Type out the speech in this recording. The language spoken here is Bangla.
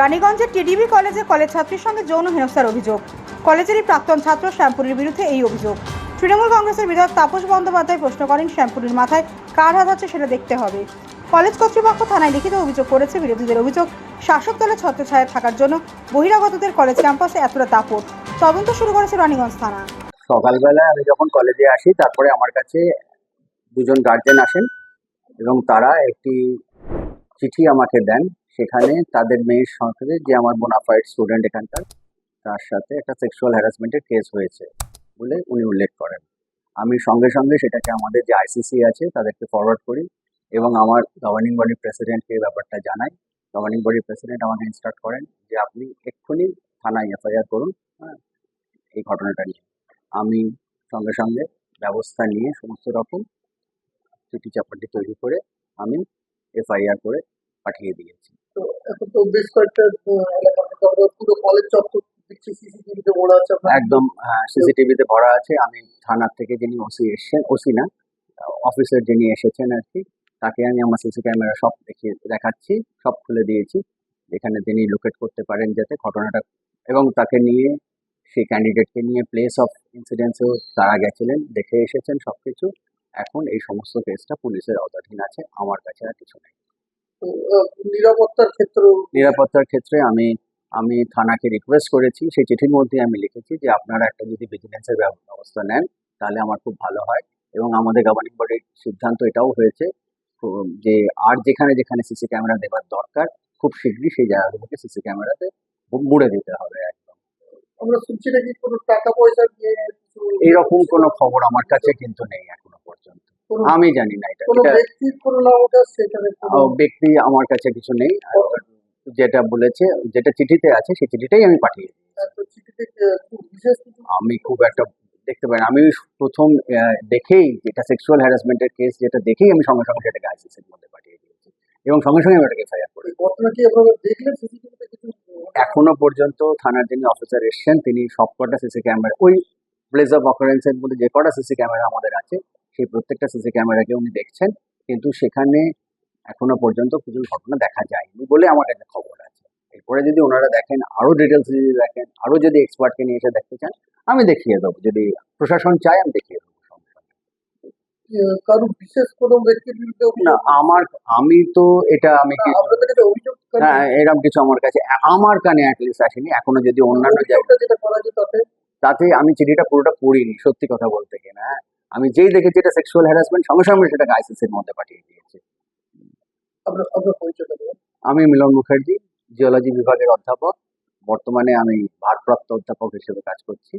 রানীগঞ্জের টিডিবি কলেজে কলেজ ছাত্রীর সঙ্গে যৌন হেনস্থার অভিযোগ। কলেজেরই প্রাক্তন ছাত্র শ্যামপুরের বিরুদ্ধে এই অভিযোগ। তৃণমূল কংগ্রেসের বিধায়ক তাপস বন্দ্যোপাধ্যায় প্রশ্ন করেন, শ্যামপুরের মাথায় কার হাত আছে সেটা দেখতে হবে। কলেজ কর্তৃপক্ষ থানায় লিখিত অভিযোগ করেছে বিরোধীদের অভিযোগ। শাসক দলের ছত্রছায়া থাকার জন্য বহিরাগতদের কলেজ ক্যাম্পাসে এতটা দাপট। তদন্ত শুরু করেছে রানীগঞ্জ থানা। সকালবেলায় আমি যখন কলেজে আসি, তারপরে আমার কাছে দুজন গার্জেন আসেন এবং তারা একটি চিঠি আমাকে দেন। সেখানে তাদের মেয়ের সাথে যে আমার বোনাফাইড স্টুডেন্ট এখানকার, তার সাথে একটা সেক্সুয়াল হ্যারাসমেন্টের কেস হয়েছে বলে উনি উল্লেখ করেন। আমি সঙ্গে সঙ্গে সেটাকে আমাদের যে আইসিসি আছে তাদেরকে ফরওয়ার্ড করি এবং আমার গভর্নিং বডির প্রেসিডেন্টকে ব্যাপারটা জানাই। গভর্নিং বডির প্রেসিডেন্ট আমাকে ইনস্ট্রাক্ট করেন যে আপনি এক্ষুনি থানায় এফআইআর করুন হ্যাঁ এই ঘটনাটা নিয়ে। আমি সঙ্গে সঙ্গে ব্যবস্থা নিয়ে সমস্ত রকম চিঠি চাপাটি তৈরি করে আমি এফআইআর করে পাঠিয়ে দিয়েছি। তো এখন তো বেশ কয়েকটা পুরো কলেজ চত্বর একদম সিসিটিভিতে ভরা আছে। আমি থানার থেকে যিনি ওসি এসছেন ওসি না অফিসার যিনি এসেছেন আর কি তাকে আমি আমার সিসি ক্যামেরা সব দেখিয়ে দেখাচ্ছি সব খুলে দিয়েছি। এখানে তিনি লোকেট করতে পারেন যাতে ঘটনাটা এবং তাকে নিয়ে সেই ক্যান্ডিডেটকে নিয়ে প্লেস অফ ইনসিডেন্সেও তারা গেছিলেন দেখে এসেছেন সব কিছু এখন এই সমস্ত কেসটা পুলিশের আওতাধীন আছে আমার কাছে আর কিছু নেই। তো নিরাপত্তার ক্ষেত্রেও নিরাপত্তার ক্ষেত্রে আমি আমি থানাকে রিকোয়েস্ট করেছি সেই চিঠির মধ্যে আমি লিখেছি যে আপনারা একটা যদি ভিজিলেন্সের ব্যবস্থা নেন তাহলে আমার খুব ভালো হয়। এবং আমাদের গভর্নিং বডির সিদ্ধান্ত এটাও হয়েছে যে আর যেখানে যেখানে সিসি ক্যামেরা দেওয়ার দরকার খুব শীঘ্রই সেই জায়গাগুলোকে সিসি ক্যামেরাতে মুড়ে দিতে হবে একদম। আমরা শুনছি নাকি কোনো টাকা পয়সা দিয়ে এইরকম কোনো খবর আমার কাছে কিন্তু নেই কোনো আমি জানি না এটা। ব্যক্তি আমার কাছে কিছু নেই। যেটা বলেছে যেটা চিঠিতে আছে সেই চিঠিটাই আমি পাঠিয়ে কিছু আমি খুব একটা দেখতে পাই আমি প্রথম দেখেই যেটা সেক্সুয়াল হ্যারাসমেন্টের কেস যেটা দেখেই আমি সঙ্গে সঙ্গে সেটাকে আইসিসির মধ্যে পাঠিয়ে দিয়েছি। এবং সঙ্গে সঙ্গে আমি ওটাকে এফআইআর করি এখনও পর্যন্ত থানার যিনি অফিসার এসছেন তিনি সবকটা সিসি ক্যামেরা ওই প্লেস অফ অকারেন্সের মধ্যে যে কটা সিসি ক্যামেরা আমাদের আছে সেই প্রত্যেকটা সিসি ক্যামেরাকে উনি দেখছেন কিন্তু সেখানে এখনও পর্যন্ত কিছু ঘটনা দেখা যায়নি বলে আমার একটা খবর আছে। এরপরে যদি ওনারা দেখেন আরও ডিটেলস যদি দেখেন আরও যদি এক্সপার্টকে নিয়ে এসে দেখতে চান আমি দেখিয়ে দেবো। যদি প্রশাসন চায় আমি দেখিয়ে দেবো কারও বিশেষ কোনো ব্যক্তির বিরুদ্ধে না আমার আমি তো এটা আমি হ্যাঁ এরকম কিছু আমার কাছে আমার কানে অ্যাটলিস্ট আসেনি। এখনও যদি অন্যান্য জায়গায় তাতে? তাতে আমি চিঠিটা পুরোটা পড়িনি সত্যি কথা বলতে গেলে হ্যাঁ আমি যেই দেখেছি এটা সেক্সুয়াল হ্যারাসমেন্ট সঙ্গে সঙ্গে সেটাকে আইসিসির মধ্যে পাঠিয়ে দিয়েছে। আমি মিলন মুখার্জি জিওলজি বিভাগের অধ্যাপক। বর্তমানে আমি ভারপ্রাপ্ত অধ্যাপক হিসেবে কাজ করছি।